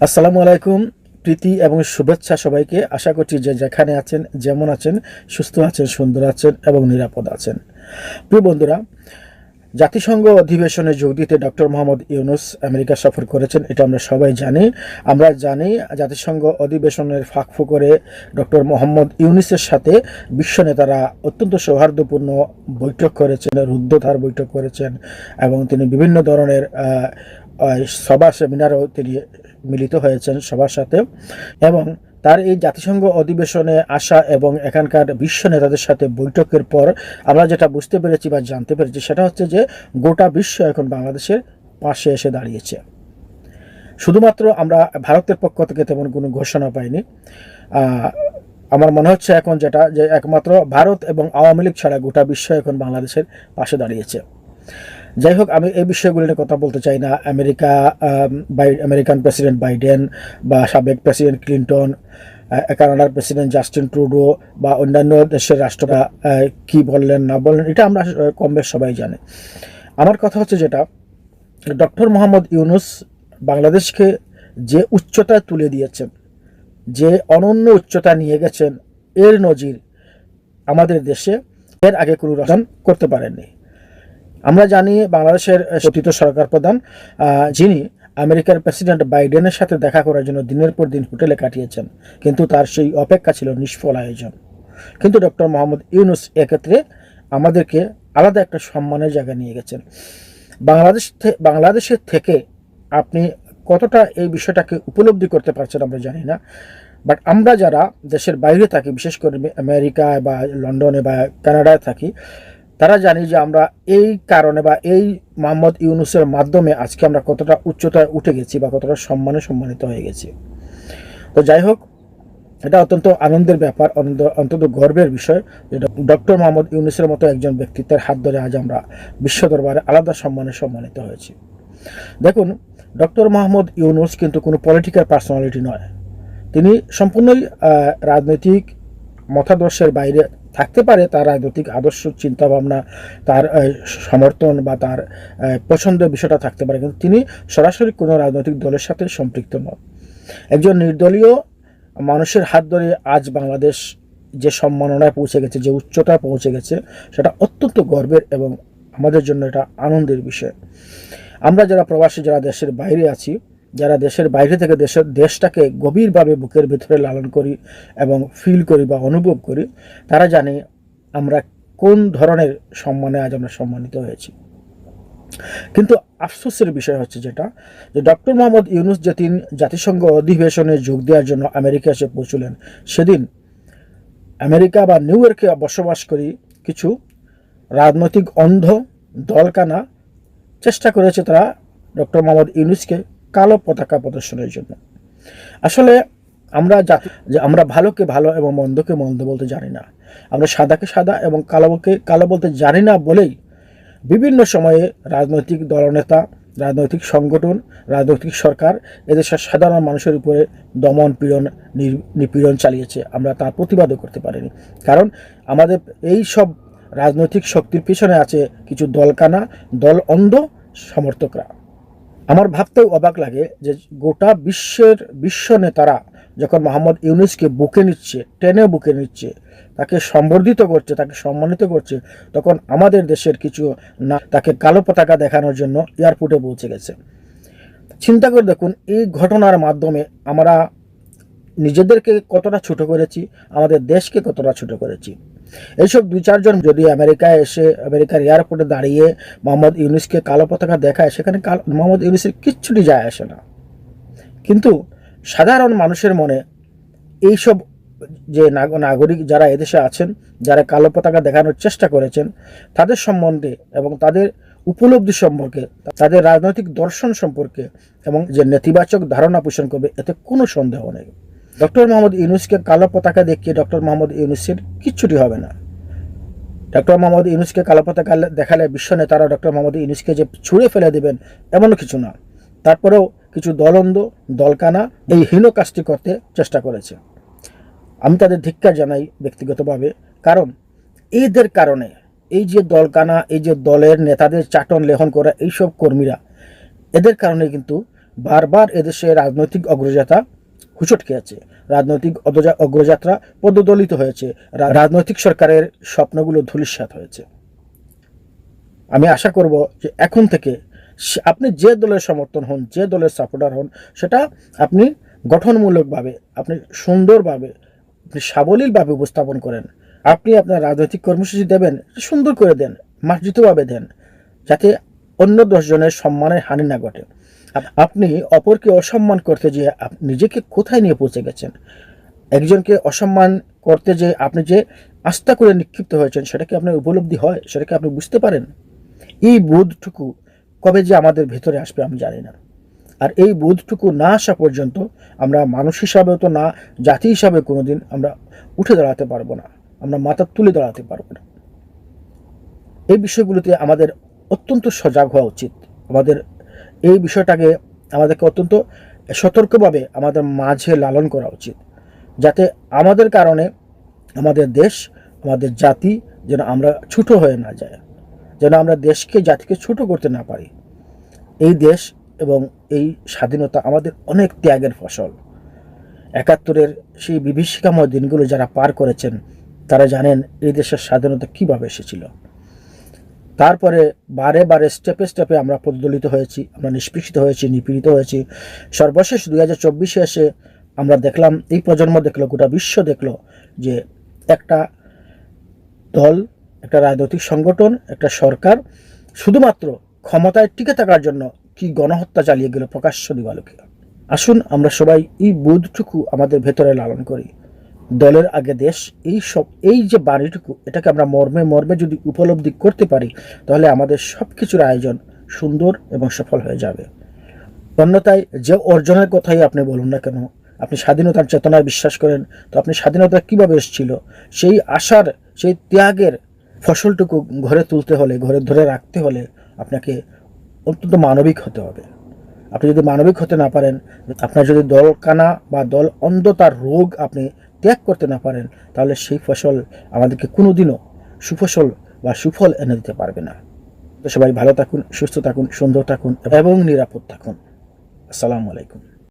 আসসালামু আলাইকুম, প্রীতি এবং শুভেচ্ছা সবাইকে। আশা করছি যে যেখানে আছেন, যেমন আছেন, সুস্থ আছেন, সুন্দর আছেন এবং নিরাপদ আছেন। প্রিয় বন্ধুরা, জাতিসংঘ অধিবেশনে যোগ দিতে ডক্টর মোহাম্মদ ইউনুস আমেরিকা সফর করেছেন, এটা আমরা সবাই জানি। আমরা জানি জাতিসংঘ অধিবেশনের ফাঁকফু করে ডক্টর মোহাম্মদ ইউনুসের সাথে বিশ্ব নেতারা অত্যন্ত সৌহার্দ্যপূর্ণ বৈঠক করেছেন রুদ্ধধার বৈঠক করেছেন এবং তিনি বিভিন্ন ধরনের সভা সেমিনারও তিনি মিলিত হয়েছেন সবার সাথে। এবং তার এই জাতিসংঘ অধিবেশনে আসা এবং এখানকার বিশ্ব নেতাদের সাথে বৈঠকের পর আমরা যেটা বুঝতে পেরেছি বা জানতে পেরেছি সেটা হচ্ছে যে গোটা বিশ্ব এখন বাংলাদেশের পাশে এসে দাঁড়িয়েছে। শুধুমাত্র আমরা ভারতের পক্ষ থেকে তেমন কোনো ঘোষণা পাইনি। আমার মনে হচ্ছে এখন যেটা যে একমাত্র ভারত এবং আওয়ামী লীগ ছাড়া গোটা বিশ্ব এখন বাংলাদেশের পাশে দাঁড়িয়েছে। যাই হোক আমি এই বিষয়গুলো নিয়ে কথা বলতে চাই না। আমেরিকা আম, বাই- আমেরিকান প্রেসিডেন্ট বাইডেন বা সাবেক প্রেসিডেন্ট ক্লিন্টন কানাডার প্রেসিডেন্ট জাস্টিন ট্রুডো বা অন্যান্য দেশের রাষ্ট্ররা কি বললেন না বললেন এটা আমরা কম বেশ সবাই জানি। আমার কথা হচ্ছে যেটা ডক্টর মোহাম্মদ ইউনুস বাংলাদেশকে যে উচ্চতায় তুলে দিয়েছেন যে অনন্য উচ্চতা নিয়ে গেছেন এর নজির আমাদের দেশে এর আগে কোনো রচন করতে পারেননি। আমরা জানি বাংলাদেশের কথিত সরকার প্রধান যিনি আমেরিকার প্রেসিডেন্ট বাইডেনের সাথে দেখা করার জন্য দিনের পর দিন হোটেলে কাটিয়েছেন। কিন্তু তার সেই অপেক্ষা ছিল নিষ্ফল আয়োজন। কিন্তু ডক্টর মোহাম্মদ ইউনুস এক্ষেত্রে আমাদেরকে আলাদা একটা সম্মানের জায়গা নিয়ে গেছেন। বাংলাদেশ বাংলাদেশের থেকে আপনি কতটা এই বিষয়টাকে উপলব্ধি করতে পারছেন আমরা জানি না। বাট আমরা যারা দেশের বাইরে থাকি, বিশেষ করে আমেরিকায় বা লন্ডনে বা কানাডায় থাকি তারা জানি যে আমরা এই কারণে বা এই মোহাম্মদ ইউনুসের মাধ্যমে আজকে আমরা কতটা উচ্চতায় উঠে গেছি বা কতটা সম্মানে সম্মানিত হয়ে গেছি। তো যাই হোক, এটা অত্যন্ত আনন্দের ব্যাপার অন্তত গর্বের বিষয় যে ডক্টর মোহাম্মদ ইউনুসের মতো একজন ব্যক্তিত্বের হাত ধরে আজ আমরা বিশ্ব দরবারে আলাদা সম্মানে সম্মানিত হয়েছি। দেখুন, ডক্টর মোহাম্মদ ইউনুস কিন্তু কোনো পলিটিক্যাল পার্সোনালিটি নয়। তিনি সম্পূর্ণই রাজনৈতিক মতাদর্শের বাইরে থাকতে পারে, তার রাজনৈতিক আদর্শ, চিন্তাভাবনা, তার সমর্থন বা তার পছন্দের বিষয়টা থাকতে পারে। কিন্তু তিনি সরাসরি কোনো রাজনৈতিক দলের সাথে সম্পৃক্ত নন। একজন নির্দলীয় মানুষের হাত ধরে আজ বাংলাদেশ যে সম্মাননায় পৌঁছে গেছে, যে উচ্চতায় পৌঁছে গেছে, সেটা অত্যন্ত গর্বের এবং আমাদের জন্য এটা আনন্দের বিষয়। আমরা যারা প্রবাসী, যারা দেশের বাইরে আছি যারা দেশের বাইরে থেকে দেশের দেশটাকে গভীরভাবে বুকের ভিতরে লালন করি এবং ফিল করি বা অনুভব করি, তারা জানে আমরা কোন ধরনের সম্মানে আজ আমরা সম্মানিত হয়েছি। কিন্তু আফসোসের বিষয় হচ্ছে যেটা, যে ডক্টর মোহাম্মদ ইউনুস যেদিন জাতিসংঘ অধিবেশনে যোগ দেওয়ার জন্য আমেরিকা এসে পৌঁছলেন, সেদিন আমেরিকা বা নিউ ইয়র্কে বসবাস করি কিছু রাজনৈতিক অন্ধ দলকানা চেষ্টা করেছে তারা ডক্টর মোহাম্মদ ইউনুসকে কালো পতাকা প্রদর্শনের জন্য। আসলে আমরা যে আমরা ভালোকে ভালো এবং মন্দকে মন্দ বলতে জানি না। আমরা সাদাকে সাদা এবং কালোকে কালো বলতে জানি না বলেই বিভিন্ন সময়ে রাজনৈতিক দলনেতা, রাজনৈতিক সংগঠন, রাজনৈতিক সরকার এদেশের সাধারণ মানুষের উপরে দমন পীড়ন নিপীড়ন চালিয়েছে। আমরা তার প্রতিবাদও করতে পারিনি। কারণ আমাদের এই সব রাজনৈতিক শক্তির পিছনে আছে কিছু দলকানা, দল অন্ধ সমর্থকরা। আমার ভাবতেও অবাক লাগে যে গোটা বিশ্বের, বিশ্ব নেতারা যখন মোহাম্মদ ইউনুসকে বুকে নিচ্ছে, টেনে বুকে নিচ্ছে, তাকে সম্বর্ধিত করছে, তাকে সম্মানিত করছে, তখন আমাদের দেশের কিছু না, তাকে কালো পতাকা দেখানোর জন্য এয়ারপোর্টে পৌঁছে গেছে। চিন্তা করে দেখুন, এই ঘটনার মাধ্যমে আমরা নিজেদেরকে কতটা ছোট করেছি, আমাদের দেশকে কতটা ছোট করেছি। এইসব দুই চারজন যদি আমেরিকায় এসে আমেরিকার এয়ারপোর্টে দাঁড়িয়ে মোহাম্মদ ইউনুসকে কালো পতাকা দেখায়, সেখানে মোহাম্মদ ইউনুসের কিচ্ছুটি যায় আসে না। কিন্তু সাধারণ মানুষের মনে এইসব যে নাগ- নাগরিক যারা এদেশে আছেন, যারা কালো পতাকা দেখানোর চেষ্টা করেছেন, তাদের সম্বন্ধে এবং তাদের উপলব্ধি সম্পর্কে, তাদের রাজনৈতিক দর্শন সম্পর্কে এবং যে নেতিবাচক ধারণা পোষণ করবে, এতে কোনো সন্দেহ নেই। ডক্টর মোহাম্মদ ইউনুসকে কালো পতাকা দেখিয়ে ডক্টর মোহাম্মদ ইউনুসের কিচ্ছুটি হবে না। ডক্টর মোহাম্মদ ইউনুসকে কালো পতাকা দেখালে বিশ্ব নেতারা ডক্টর মোহাম্মদ ইউনুসকে যে ছুঁড়ে ফেলে দেবেন এমনও কিছু না। তারপরেও কিছু দলন্দ দলকানা এই হীন কাজটি করতে চেষ্টা করেছে। আমি তাদের ধিক্কার জানাই ব্যক্তিগতভাবে, কারণ এদের কারণে এই যে দলকানা, এই যে দলের নেতাদের চাটন লেখন করা এইসব কর্মীরা, এদের কারণে কিন্তু বারবার এদেশে রাজনৈতিক অগ্রযাত্রা হুচট খেয়েছে রাজনৈতিক অগ্রযাত্রা পদদলিত হয়েছে। রাজনৈতিক সরকারের স্বপ্নগুলো ধূলিসাৎ হয়েছে। আমি আশা করব যে এখন থেকে আপনি যে দলের সমর্থন হন, যে দলের সাপোর্টার হন, সেটা আপনি গঠনমূলকভাবে, আপনি সুন্দরভাবে, আপনি সাবলীলভাবে উপস্থাপন করেন। আপনি আপনার রাজনৈতিক কর্মসূচি দেবেন, সুন্দর করে দেন, মার্জিতভাবে দেন, যাতে অন্য দশজনের সম্মানের হানি না ঘটে। আপনি অপরকে অসম্মান করতে যে আপ- নিজেকে কোথায় নিয়ে পৌঁছে গেছেন? একজনকে অসম্মান করতে যে আপনি যে আস্থা করে নিক্ষিপ্ত হয়েছেন, সেটা কি আপনার উপলব্ধি হয়? সেটা কি আপনি বুঝতে পারেন? এই বোধটুকু কবে যে আমাদের ভেতরে আসবে আমি জানি না। আর এই বোধটুকু না আসা পর্যন্ত আমরা মানুষ হিসাবেও তো না, জাতি হিসাবে কোনোদিন আমরা উঠে দাঁড়াতে পারব না। আমরা মাথা তুলে দাঁড়াতে পারব না। এই বিষয়গুলোতে আমাদের অত্যন্ত সজাগ হওয়া উচিত। আমাদের এই বিষয়টাকে আমাদেরকে অত্যন্ত সতর্কভাবে আমাদের মাঝে লালন করা উচিত। যাতে আমাদের কারণে আমাদের দেশ, আমাদের জাতি যেন আমরা ছোট হয়ে না যায়, যেন আমরা দেশকে, জাতিকে ছোট করতে না পারি। এই দেশ এবং এই স্বাধীনতা আমাদের অনেক ত্যাগের ফসল। একাত্তরের সেই বিভীষিকাময় দিনগুলো যারা পার করেছেন, তারা জানেন এই দেশের স্বাধীনতা কীভাবে এসেছিল। তারপরে বারে বারে স্টেপে স্টেপে আমরা প্রদলিত হয়েছি, আমরা নিষ্পৃষিত হয়েছি, নিপীড়িত হয়েছি। সর্বশেষ দুই হাজার চব্বিশে এসে আমরা দেখলাম, এই প্রজন্ম দেখল, গোটা বিশ্ব দেখল যে একটা দল, একটা রাজনৈতিক সংগঠন, একটা সরকার শুধুমাত্র ক্ষমতায় টিকে থাকার জন্য কি গণহত্যা চালিয়ে গেল প্রকাশ্য দিবালোকে। আসুন আমরা সবাই এই বোধটুকু আমাদের ভেতরে লালন করি। দলের আগে দেশ, এই সব, এই যে বাণীটুকু এটাকে আমরা মর্মে মর্মে যদি উপলব্ধি করতে পারি, তাহলে আমাদের সব কিছুর আয়োজন সুন্দর এবং সফল হয়ে যাবে। অন্যথায় যে অর্জনের কথাই আপনি বলুন না কেন, আপনি স্বাধীনতার চেতনায় বিশ্বাস করেন, তো আপনি স্বাধীনতা কীভাবে এসেছিল? সেই আশার, সেই ত্যাগের ফসলটুকু ঘরে তুলতে হলে, ঘরে ধরে রাখতে হলে আপনাকে অত্যন্ত মানবিক হতে হবে। আপনি যদি মানবিক হতে না পারেন, আপনার যদি দল কানা বা দল অন্ধতার রোগ আপনি ত্যাগ করতে না পারেন, তাহলে সেই ফসল আমাদেরকে কোনোদিনও সুফসল বা সুফল এনে দিতে পারবে না। তো সবাই ভালো থাকুন, সুস্থ থাকুন, সুন্দর থাকুন এবং নিরাপদ থাকুন। আসসালামু আলাইকুম।